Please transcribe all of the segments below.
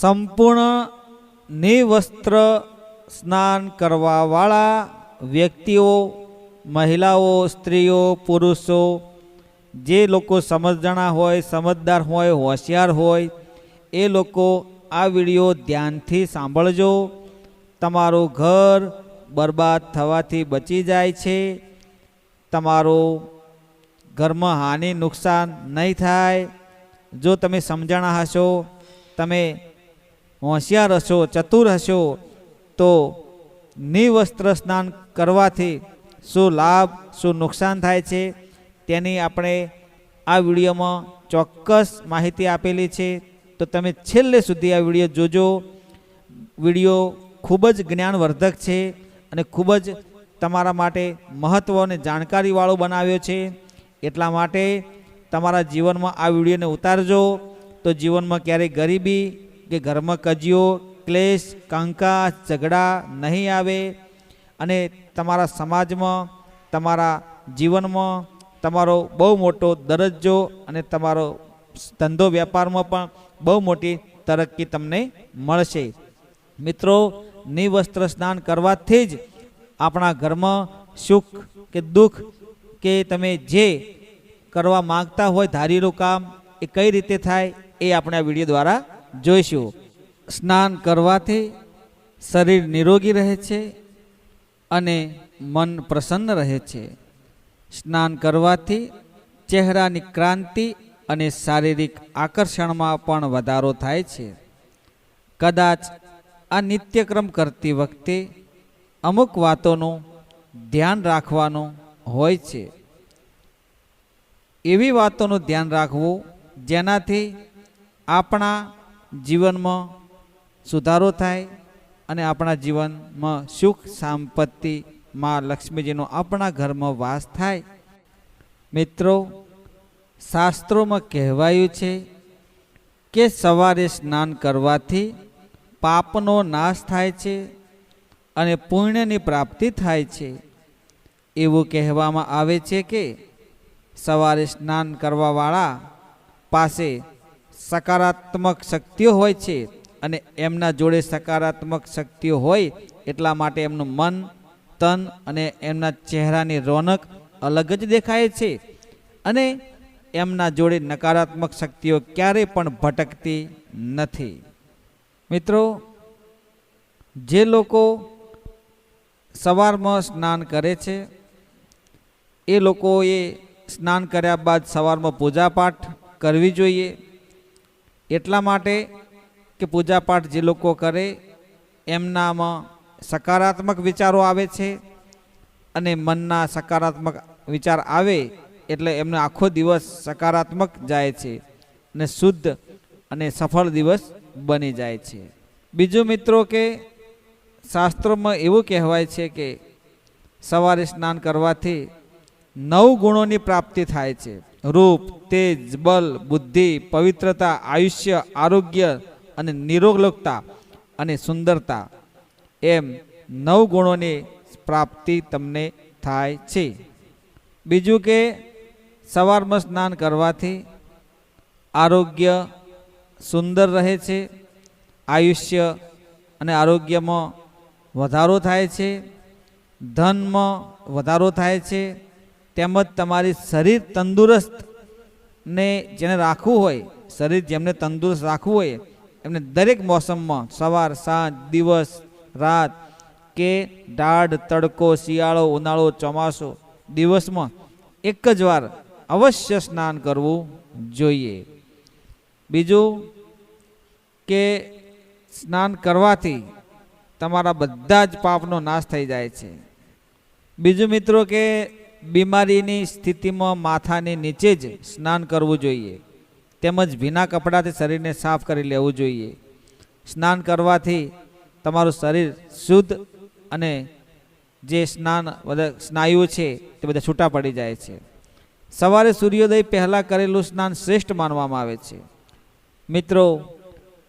સંપૂર્ણ નિવસ્ત્ર સ્નાન કરવાવાળા વ્યક્તિઓ, મહિલાઓ, સ્ત્રીઓ, પુરુષો, જે લોકો સમજણા હોય, સમજદાર હોય, હોશિયાર હોય, એ લોકો આ વીડિયો ધ્યાનથી સાંભળજો. તમારું ઘર બરબાદ થવાથી બચી જાય છે. તમારું ઘરમાં હાનિ નુકસાન નહીં થાય. જો તમે સમજણા હશો, તમે હોશિયાર હશો, ચતુર હશો, તો નિવસ્ત્ર સ્નાન કરવાથી શું લાભ, શું નુકસાન થાય છે? તેની આપણે આ વિડીયોમાં ચોક્કસ માહિતી આપેલી છે. તો તમે છેલ્લે સુધી આ વીડિયો જોજો. વીડિયો ખૂબ જ જ્ઞાનવર્ધક છે અને ખૂબ જ તમારા માટે મહત્ત્વ અને જાણકારીવાળો બનાવ્યો છે. એટલા માટે તમારા જીવનમાં આ વિડીયોને ઉતારજો. તો જીવનમાં ક્યારેય ગરીબી કે ઘરમાં કજિયો, ક્લેશ, કંકા, ઝઘડા નહીં આવે અને તમારા સમાજમાં, તમારા જીવનમાં તમારો બહુ મોટો દરજ્જો અને તમારો ધંધો વેપારમાં પણ બહુ મોટી તરક્કી તમને મળશે. મિત્રો, નિવસ્ત્ર સ્નાન કરવાથી જ આપણા ઘરમાં સુખ કે દુઃખ કે તમે જે કરવા માંગતા હોય ધારેલું કામ એ કઈ રીતે થાય એ આપણે આ વીડિયો દ્વારા જોઈશું. સ્નાન કરવાથી શરીર નિરોગી રહે છે અને મન પ્રસન્ન રહે છે. સ્નાન કરવાથી ચહેરાની ક્રાંતિ અને શારીરિક આકર્ષણમાં પણ વધારો થાય છે. કદાચ આ નિત્યક્રમ કરતી વખતે અમુક વાતોનું ધ્યાન રાખવાનું હોય છે. એવી વાતોનું ધ્યાન રાખવું જેનાથી આપણા જીવનમાં સુધારો થાય અને આપણા જીવનમાં સુખ સંપત્તિ માં લક્ષ્મીજીનો આપણા ઘરમાં વાસ થાય. મિત્રો, શાસ્ત્રોમાં કહેવાયું છે કે સવારે સ્નાન કરવાથી પાપનો નાશ થાય છે અને પુણ્યની પ્રાપ્તિ થાય છે. એવું કહેવામાં આવે છે કે સવારે સ્નાન કરવાવાળા પાસે સકારાત્મક શક્તિઓ હોય છે અને એમના જોડે સકારાત્મક શક્તિઓ હોય એટલા માટે એમનું મન, તન અને એમના ચહેરાની રોનક અલગ જ દેખાય છે. અને એમના જોડે નકારાત્મક શક્તિઓ ક્યારેય પણ ભટકતી નથી. મિત્રો, જે લોકો સવારમાં સ્નાન કરે છે, એ લોકોએ સ્નાન કર્યા બાદ સવારમાં પૂજાપાઠ કરવી જોઈએ. એટલા માટે કે પૂજાપાઠ જે લોકો કરે, એમનામાં સકારાત્મક વિચારો આવે છે અને મનના સકારાત્મક વિચાર આવે એટલે એમનો આખો દિવસ સકારાત્મક જાય છે અને શુદ્ધ અને સફળ દિવસ બની જાય છે. બીજું મિત્રો કે શાસ્ત્રોમાં એવું કહેવાય છે કે સવારે સ્નાન કરવાથી નવ ગુણોની પ્રાપ્તિ થાય છે. રૂપ, તેજ, બલ, બુદ્ધિ, પવિત્રતા, આયુષ્ય, આરોગ્ય અને નિરોગલોકતા અને સુંદરતા એમ નવ ગુણોની પ્રાપ્તિ તમને થાય છે. બીજું કે સવારમાં સ્નાન કરવાથી આરોગ્ય સુંદર રહે છે, આયુષ્ય અને આરોગ્યમાં વધારો થાય છે, ધનમાં વધારો થાય છે તેમજ તમારી શરીર તંદુરસ્ત ને જેને રાખવું હોય, શરીર જેમને તંદુરસ્ત રાખવું હોય, એમને દરેક મોસમમાં સવાર, સાંજ, દિવસ, રાત કે દાઢ તડકો, શિયાળો, ઉનાળો, ચોમાસો દિવસમાં એક જ વાર અવશ્ય સ્નાન કરવું જોઈએ. બીજું કે સ્નાન કરવાથી તમારા બધા જ પાપનો નાશ થઈ જાય છે. બીજું મિત્રો કે બીમારીની સ્થિતિમાં માથાની નીચે જ સ્નાન કરવું જોઈએ. તેમજ ભીના કપડાથી શરીરને સાફ કરી લેવું જોઈએ. સ્નાન કરવાથી તમારું શરીર શુદ્ધ અને જે સ્નાન બધા સ્નાયુઓ છે તે બધા છૂટા પડી જાય છે. સવારે સૂર્યોદય પહેલાં કરેલું સ્નાન શ્રેષ્ઠ માનવામાં આવે છે. મિત્રો,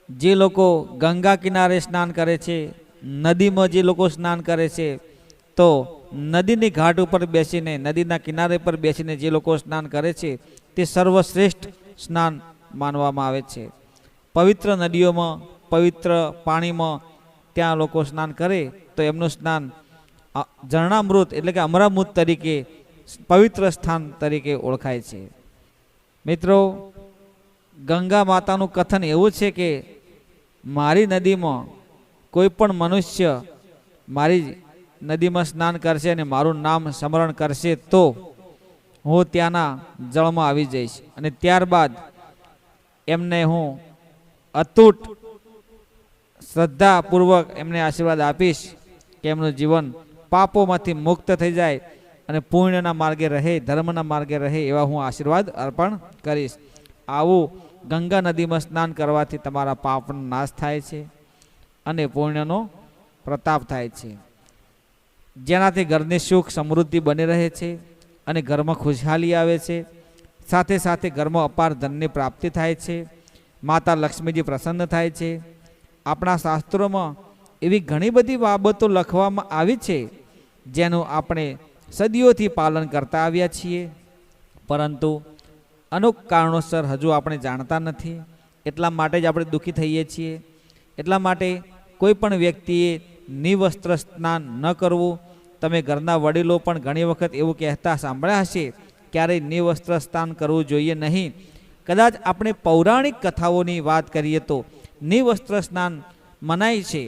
જે લોકો ગંગા કિનારે સ્નાન કરે છે, નદીમાં જે લોકો સ્નાન કરે છે તો નદીની ઘાટ ઉપર બેસીને, નદીના કિનારે પર બેસીને જે લોકો સ્નાન કરે છે, તે સર્વશ્રેષ્ઠ સ્નાન માનવામાં આવે છે. પવિત્ર નદીઓમાં, પવિત્ર પાણીમાં ત્યાં લોકો સ્નાન કરે, તો એમનું સ્નાન ઝરણામૃત એટલે કે અમરામૃત તરીકે, પવિત્ર સ્થાન તરીકે ઓળખાય છે. મિત્રો, ગંગા માતાનું કથન એવું છે કે, મારી નદીમાં કોઈ પણ મનુષ્ય મારી નદીમાં સ્નાન કરશે અને મારું નામ સ્મરણ કરશે તો હું ત્યાંના જળમાં આવી જઈશ. અને ત્યારબાદ એમને હું અતૂટ શ્રદ્ધાપૂર્વક એમને આશીર્વાદ આપીશ કે એમનું જીવન પાપોમાંથી મુક્ત થઈ જાય અને પુણ્યના માર્ગે રહે, ધર્મના માર્ગે રહે એવા હું આશીર્વાદ અર્પણ કરીશ. આવું ગંગા નદીમાં સ્નાન કરવાથી તમારા પાપનો નાશ થાય છે અને પુણ્યનો પ્રતાપ થાય છે. જેનાથી ઘરની સુખ સમૃદ્ધિ બની રહે છે અને ઘરમાં ખુશહાલી આવે છે. સાથે સાથે ઘરમાં અપાર ધનની પ્રાપ્તિ થાય છે. માતા લક્ષ્મીજી પ્રસન્ન થાય છે. આપણા શાસ્ત્રોમાં એવી ઘણી બધી બાબતો લખવામાં આવી છે, જેનું આપણે સદીઓથી પાલન કરતા આવ્યા છીએ. પરંતુ અનુક કારણોસર હજુ આપણે જાણતા નથી. એટલા માટે જ આપણે દુઃખી થઈએ છીએ. એટલા માટે કોઈ પણ વ્યક્તિએ નિવસ્ત્ર સ્નાન ન કરવું તમે ઘરના વડીલો પણ ઘણી વખત એવું કહેતા સાંભળ્યા હશે, ક્યારેય નિવસ્ત્ર સ્નાન કરવું જોઈએ નહીં. કદાચ આપણે પૌરાણિક કથાઓની વાત કરીએ તો નિવસ્ત્ર સ્નાન મનાય છે.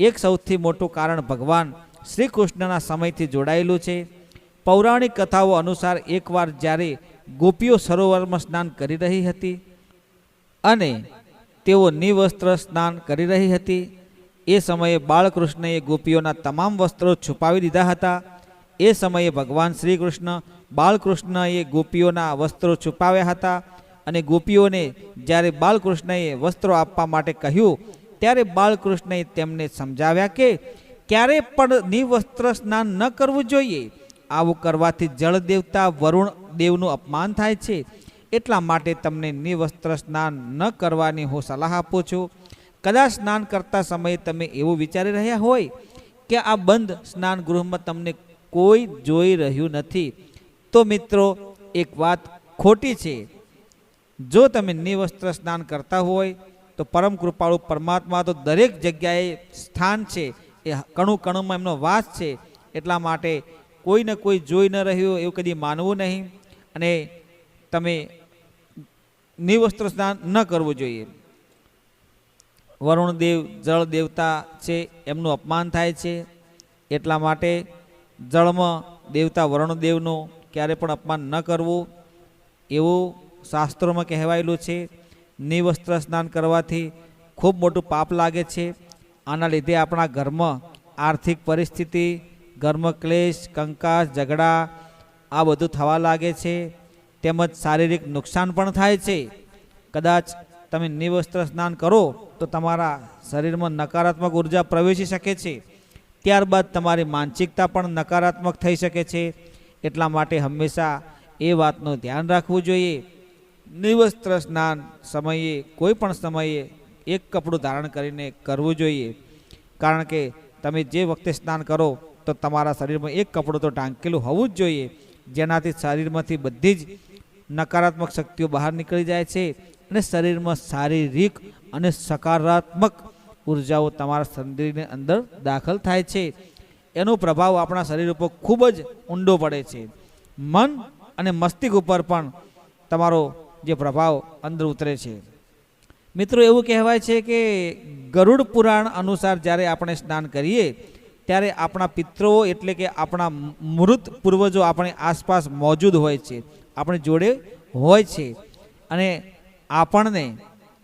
એક સૌથી મોટું કારણ ભગવાન શ્રી કૃષ્ણના સમયથી જોડાયેલું છે. પૌરાણિક કથાઓ અનુસાર એકવાર જ્યારે ગોપીઓ સરોવરમાં સ્નાન કરી રહી હતી અને તેઓ નિવસ્ત્ર સ્નાન કરી રહી હતી એ સમયે બાળકૃષ્ણએ ગોપીઓના તમામ વસ્ત્રો છુપાવી દીધા હતા. એ સમયે ભગવાન શ્રી કૃષ્ણ બાળકૃષ્ણએ ગોપીઓના વસ્ત્રો છુપાવ્યા હતા અને ગોપીઓને જ્યારે બાલકૃષ્ણએ વસ્ત્રો આપવા માટે કહ્યું, ત્યારે બાલકૃષ્ણએ તેમને સમજાવ્યા કે ક્યારે પણ નિવસ્ત્ર સ્નાન ન કરવું જોઈએ. આવું કરવાથી જળ દેવતા વરુણ દેવનું અપમાન થાય છે. એટલા માટે તમને નિવસ્ત્ર સ્નાન ન કરવાની હું સલાહ આપું છું. કદાચ સ્નાન કરતા સમયે તમે એવું વિચારી રહ્યા હોય કે આ બંધ સ્નાન ગૃહમાં તમને કોઈ જોઈ રહ્યું નથી. તો મિત્રો, એક વાત ખોટી છે. જો તમે નિવસ્ત્ર સ્નાન કરતા હોય, તો પરમ કૃપાળુ પરમાત્મા તો દરેક જગ્યાએ સ્થાન છે. એ કણું કણુંમાં એમનો વાસ છે. એટલા માટે કોઈને કોઈ જોઈ ન રહ્યું એવું કદી માનવું નહીં. અને તમે નિવસ્ત્ર સ્નાન ન કરવું જોઈએ. વરુણદેવ જળ દેવતા છે, એમનું અપમાન થાય છે. એટલા માટે જળમાં દેવતા વરુણદેવનું ક્યારે પણ અપમાન ન કરવું, એવું શાસ્ત્રોમાં કહેવાયેલું છે. નિવસ્ત્ર સ્નાન કરવાથી ખૂબ મોટું પાપ લાગે છે. આના લીધે આપણા ઘરમાં આર્થિક પરિસ્થિતિ, ઘરમાં ક્લેશ, કંકાસ, ઝઘડા, આ બધું થવા લાગે છે. તેમજ શારીરિક નુકસાન પણ થાય છે. કદાચ તમે નિવસ્ત્ર સ્નાન કરો તો તમારા શરીરમાં નકારાત્મક ઊર્જા પ્રવેશી શકે છે. ત્યારબાદ તમારી માનસિકતા પણ નકારાત્મક થઈ શકે છે. એટલા માટે હંમેશા એ વાતનું ધ્યાન રાખવું જોઈએ. નિવસ્ત્ર સ્નાન સમયે, કોઈ પણ સમયે એક કપડું ધારણ કરીને કરવું જોઈએ. કારણ કે તમે જે વખતે સ્નાન કરો, તો તમારા શરીરમાં એક કપડું તો ઢાંકેલું હોવું જ જોઈએ. જેનાથી શરીરમાંથી બધી જ નકારાત્મક શક્તિઓ બહાર નીકળી જાય છે. અને શરીરમાં શારીરિક અને સકારાત્મક ઉર્જાઓ તમારા શરીરની અંદર દાખલ થાય છે. એનો પ્રભાવ આપણા શરીર ઉપર ખૂબ જ ઊંડો પડે છે. મન અને મસ્તિષ્ક ઉપર પણ તમારો જે પ્રભાવ અંદર ઉતરે છે. મિત્રો, એવું કહેવાય છે કે ગરુડ પુરાણ અનુસાર જ્યારે આપણે સ્નાન કરીએ, ત્યારે આપણા પિતૃઓ એટલે કે આપણા મૃત પૂર્વજો આપણી આસપાસ મોજૂદ હોય છે. આપણી જોડે હોય છે. અને આપણને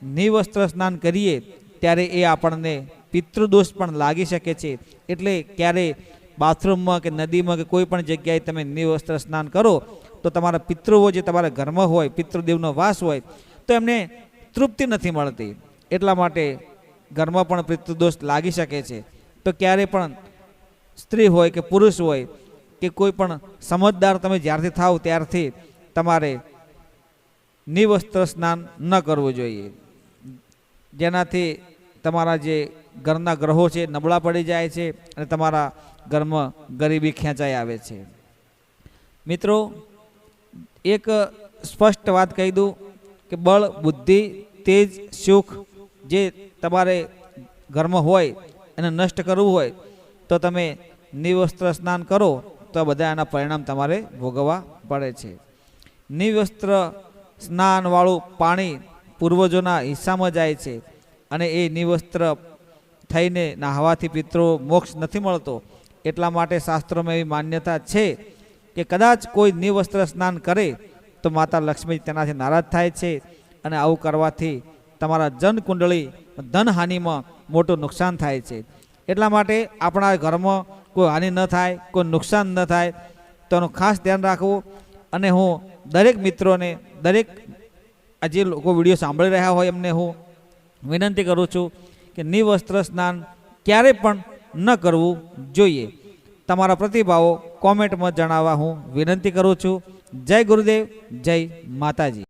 નિવસ્ત્ર સ્નાન કરીએ, ત્યારે એ આપણને પિતૃદોષ પણ લાગી શકે છે. એટલે ક્યારે બાથરૂમમાં કે નદીમાં કે કોઈ પણ જગ્યાએ તમે નિવસ્ત્ર સ્નાન કરો, તો તમારા પિતૃઓ જે તમારા ઘરમાં હોય, પિતૃદેવનો વાસ હોય, તો એમને તૃપ્તિ નથી મળતી. એટલા માટે ઘરમાં પણ પિતૃદોષ લાગી શકે છે. તો ક્યારે પણ સ્ત્રી હોય કે પુરુષ હોય કે કોઈ પણ સમજદાર તમે જ્યારથી થાવ ત્યારથી તમારે નિવસ્ત્ર સ્નાન ન કરવું જોઈએ. જેનાથી તમારા જે ઘરના ગ્રહો છે, નબળા પડી જાય છે અને તમારા ઘરમાં ગરીબી ખેંચાઈ આવે છે. મિત્રો, એક સ્પષ્ટ વાત કહી દઉં કે બળ, બુદ્ધિ, તેજ, સુખ જે તમારે ઘરમાં હોય એને નષ્ટ કરવું હોય તો તમે નિવસ્ત્ર સ્નાન કરો તો બધા એના પરિણામ તમારે ભોગવવા પડે છે. નિવસ્ત્ર સ્નાનવાળું પાણી પૂર્વજોના હિસ્સામાં જાય છે અને એ નિવસ્ત્ર થઈને નાહવાથી પિત્રો મોક્ષ નથી મળતો. એટલા માટે શાસ્ત્રોમાં એવી માન્યતા છે કે કદાચ કોઈ નિવસ્ત્ર સ્નાન કરે તો માતા લક્ષ્મી તેનાથી નારાજ થાય છે અને આવું કરવાથી તમારા જન કુંડળી ધનહાનિમાં મોટું નુકસાન થાય છે. એટલા માટે આપણા ઘરમાં કોઈ હાનિ ન થાય, કોઈ નુકસાન ન થાય, તો એનું ખાસ ધ્યાન રાખવું અને હું દરેક મિત્રોને, દરેક આ જે લોકો વીડિયો સાંભળી રહ્યા હોય એમને હું વિનંતી કરું છું કે નિવસ્ત્ર સ્નાન ક્યારેય પણ ન કરવું જોઈએ. તમારા પ્રતિભાવો કોમેન્ટમાં જણાવવા હું વિનંતી કરું છું. જય ગુરુદેવ, જય માતાજી.